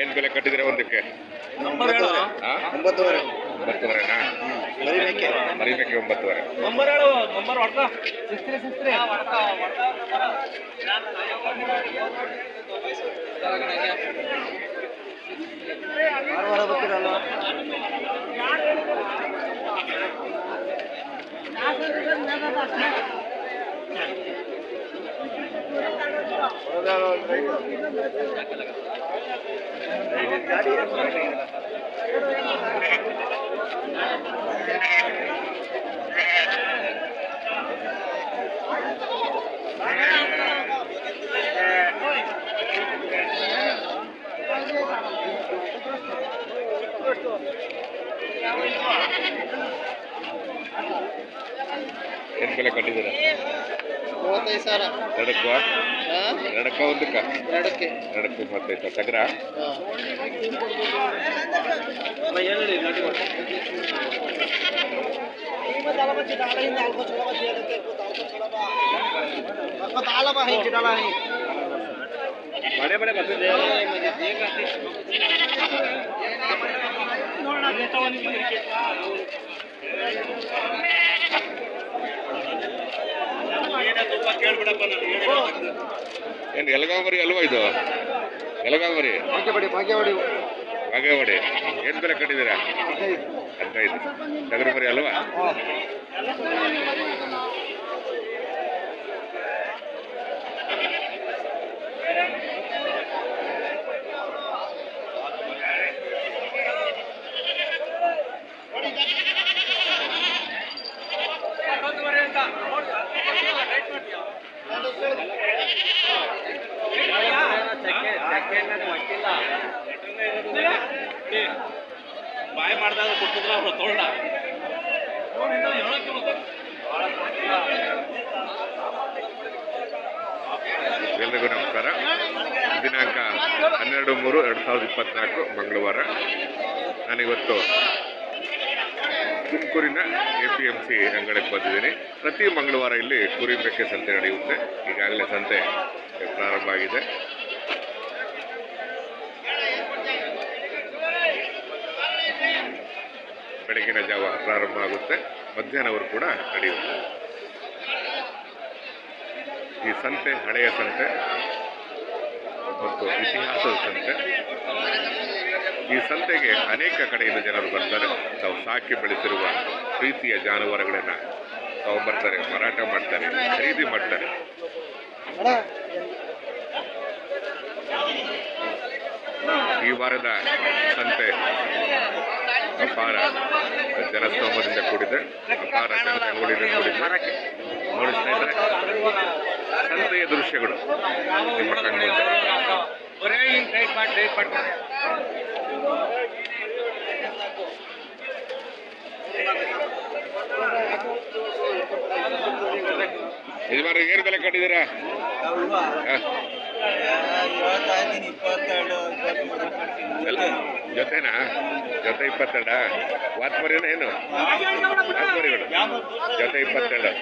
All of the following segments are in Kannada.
ಏನ್ ಬೆಲೆ ಕಟ್ಟಿದ್ರೆ ಒಂದಕ್ಕೆ? ಒಂಬತ್ತುವರೆನಾ? ಮರಿಬೇಕೆ ಒಂಬತ್ತುವರೆ. ಬರ್ತೀರಲ್ಲ ಏನ್ ಬೆಲೆ ಕಟ್ಟಿದ್ದೀರ? ಮೂವತ್ತೈದು ಸಾವಿರ. ಎರಡಕ್ಕ ಎರಡಕ್ಕ ಒಂದಕ್ಕ? ಎರಡಕ್ಕೆ. ಎರಡಕ್ಕೆ ಮೂವತ್ತೈದು ಸಾವಿರ. ತಗ್ರ ಹಾಂ. ಬಡೆ ಏನ್ ಎಲಗಾವರಿ ಅಲ್ವಾ ಇದು? ಎಲಗಾವರಿ? ಬಾಗೇವಾಡಿ ಏನ್ ಬೆಲೆ ಕಟ್ಟಿದ್ದೀರಾ? ಹದಿನೈದು. ಹದಿನೈದು. ಟಗರು ಮರಿ ಅಲ್ವಾ ಎಲ್ರಿಗೂ ನಮಸ್ಕಾರ. ದಿನಾಂಕ ಹನ್ನೆರಡು ಮೂರು ಎರಡು ಸಾವಿರದ ಇಪ್ಪತ್ನಾಲ್ಕು ಮಂಗಳವಾರ. ನಾನಿವತ್ತು ತುಮಕೂರಿನ ಎ ಪಿ ಎಂ ಸಿ ಅಂಗಡಿಗೆ ಬಂದಿದ್ದೀನಿ. ಪ್ರತಿ ಮಂಗಳವಾರ ಇಲ್ಲಿ ಕುರಿ ಬೆಕ್ಕೆ ಸಂತೆ ನಡೆಯುತ್ತೆ. ಈಗಾಗಲೇ ಸಂತೆ ಪ್ರಾರಂಭ ಆಗಿದೆ. ಬೆಳಗಿನ ಜಾವ ಪ್ರಾರಂಭ ಆಗುತ್ತೆ. ಮಧ್ಯಾಹ್ನವರು ಕೂಡ ನಡೆಯುತ್ತೆ. ಈ ಸಂತೆ, ಹಳೆಯ ಸಂತೆ ಮತ್ತು ಇತಿಹಾಸದ ಸಂತೆ. ಈ ಸಂತೆಗೆ ಅನೇಕ ಕಡೆಯಿಂದ ಜನರು ಬರ್ತಾರೆ. ತಾವು ಸಾಕಿ ಬೆಳೆಸಿರುವ ಪ್ರೀತಿಯ ಜಾನುವಾರುಗಳನ್ನು ತಾವು ಬರ್ತಾರೆ, ಮಾರಾಟ ಮಾಡ್ತಾರೆ, ಖರೀದಿ ಮಾಡ್ತಾರೆ. ಈ ವಾರದ ಸಂತೆ ಅಪಾರ ಜನಸ್ತೋಮದಿಂದ ಕೂಡಿದೆ. ಅಪಾರ ಜನಜಂಗುಳಿಯಿಂದ ಕೂಡಿದೆ. ಮಾಡ್ತಾರೆ. ಯಜಮಾನ ಏನು ಬೆಲೆ ಕಟ್ಟಿದ್ದೀರಾ? ಜೊತೆನಾ? ಜೊತೆ ಇಪ್ಪತ್ತೆರಡ? ವಾತ್ಮರಿನ ಏನು? ವಾತ್ಮರಿಗಳು ಜೊತೆ ಇಪ್ಪತ್ತೆರಡು.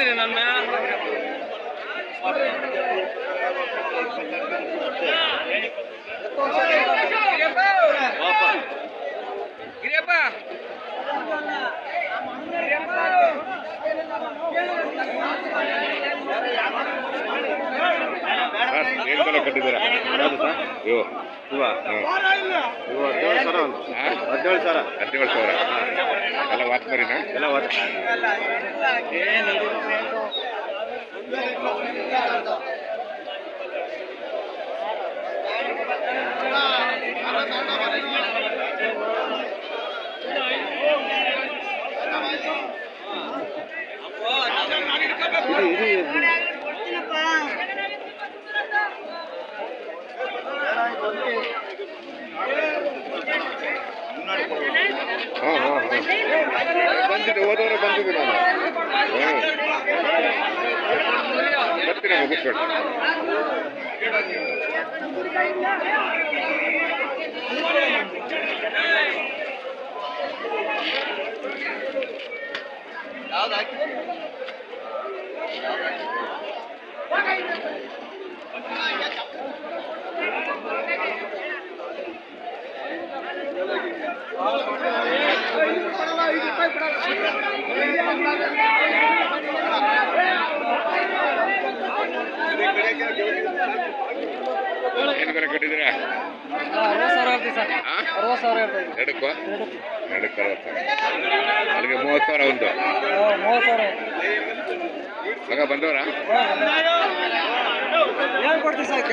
ತಂದಿದ್ದೀರಿ ನನ್ನ ಗಿರಿಯಪ್ಪ ಸರ್ ಬೆಲೆ ಕಟ್ಟಿದ್ದೀರಾ ಇವು ಇವ ಹದಿನೇಳು ಸಾವಿರ ಒಂದು. ಹದಿನೇಳು ಸಾವಿರ. ಹದಿನೇಳು ಸಾವಿರ. ಎಲ್ಲ ವಾತ್ಮರಿನಾ ಎಲ್ಲ ಒಟ್ಟು ಬಂದಿದೆ ಹೋದವರು ಬಂದಿದ್ದೆ ನಾನು ಬರ್ತೀನಿ ಮುಗಿಸ್ಕೊಂಡು ಯಾವ್ದು ಹಾಕಿದೆ ಏನು ಬೆಲೆ ಕಟ್ಟಿದ್ದೀರಾ ಸರ್ ಹಾಂ ಅರವತ್ತು ಅಲ್ಲಿಗೆ ಮೂವತ್ತು ಸಾವಿರ ಒಂದು ಮಗ ಬಂದವರಾ? ಏನು ಕೊಡ್ತೀವಿ ಸಾಕ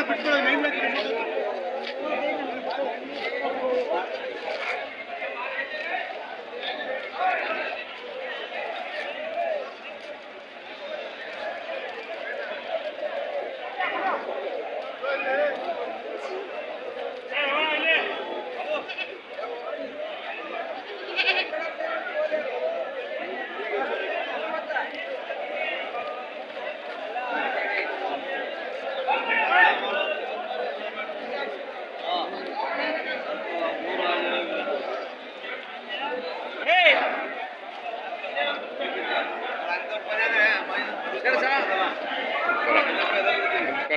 ನಮಸ್ಕಾರ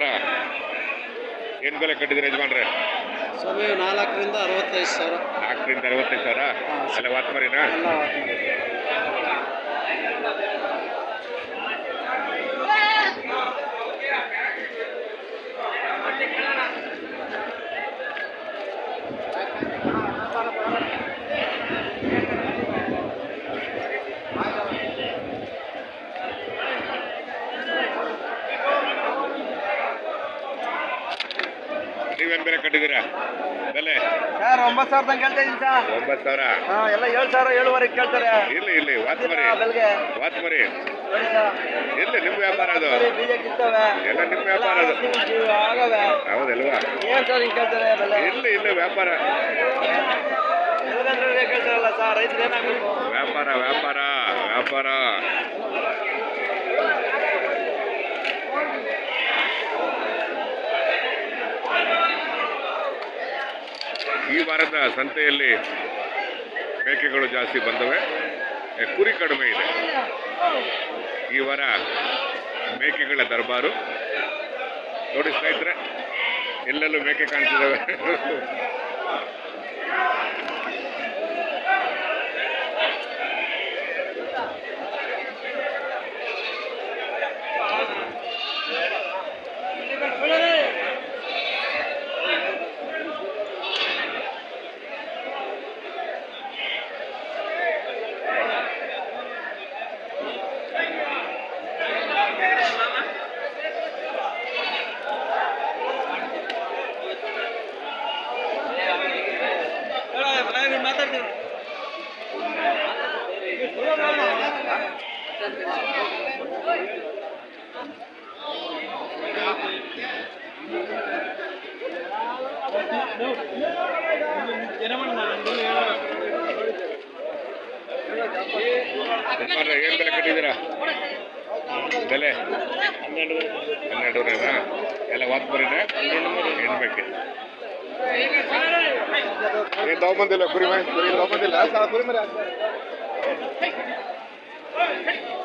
ನಮಸ್ಕಾರ ಏನು ಬೆಲೆ ಕಟ್ಟಿದ್ರೆ ಯಜಮಾನ್ರೆ? ಸ್ವಾಮಿ ನಾಲ್ಕರಿಂದ ಅರವತ್ತೈದು ಸಾವಿರ. ನಾಲ್ಕರಿಂದ ಅರವತ್ತೈದು ಸಾವಿರ? ಅಲ್ಲ ವಾತ್ಮರಿನಾ ಎಲ್ಲ ನೀವೇನು ಬೆಲೆ ಕಟ್ಟಿದ್ದೀರಾ ಬೆಲೆ? ಸರ್ ಒಂಬತ್ತು ತನಕ ಕೇಳ್ತಾ ಇದ್ದೀನಿ ಸರ್. ಒಂಬತ್ತು ಸಾವಿರ? ಹಾಂ ಎಲ್ಲ ಏಳು ಸಾವಿರ ಏಳುವರೆಗೆ ಕೇಳ್ತಾರೆ. ಇಲ್ಲಿ ಇಲ್ಲಿ ವಾತ್ಮರಿ ಬೆಲ್ಗೆ. ವಾತ್ಮರಿ ನೋಡಿ ಸರ್ ಎಲ್ಲಿ ನಿಮ್ಮ ವ್ಯಾಪಾರ ಅದು? ಬೀಜ ಕಿತ್ತವೆ ಎಲ್ಲ ನಿಮ್ಮ ವ್ಯಾಪಾರ ಅದು. ಆಗವೆ. ಹೌದಲ್ವಾ? ಏನು ಸರ್ ಹಿಂಗೆ ಕೇಳ್ತಾರೆ ಬೆಲೆ. ಇಲ್ಲಿ ಇಲ್ಲಿ ವ್ಯಾಪಾರ. ಎಲ್ಲಿಗಂದ್ರೆ ಕೇಳ್ತಾರಲ್ಲ ಸರ್ ರೈತರು ಏನಾಗಬೇಕು? ವ್ಯಾಪಾರ ವ್ಯಾಪಾರ ವ್ಯಾಪಾರ. ಈ ವಾರದ ಸಂತೆಯಲ್ಲಿ ಮೇಕೆಗಳು ಜಾಸ್ತಿ ಬಂದವೆ. ಕುರಿ ಕಡಿಮೆ ಇದೆ. ಈ ವಾರ ಮೇಕೆಗಳ ದರ್ಬಾರು. ನೋಡಿ ಸ್ನೇಹಿತರೆ, ಎಲ್ಲೆಲ್ಲೂ ಮೇಕೆ ಕಾಣ್ತಿದ್ದಾವೆ ಮಾತಾಡ್ತೀನಿ ಯಜಮಾನ್ರೆ ಏನು ಬೆಲೆ ಕಟ್ಟಿದ್ದೀರಾ? ಬೆಲೆ? ಹನ್ನೆರಡುವರೆನಾ ಎಲ್ಲ ವಾತ್ ವಾತ್ಮರಿನ ಹೆಣ್ಬೇಕೆ ಏನು ತಗೊಂಬಂದಿಲ್ಲ ಕುರಿ ಕುರಿ ತಗೊಂಬಂದಿಲ್ಲ ಕುರಿ ಮರಿ? Hey! Hey!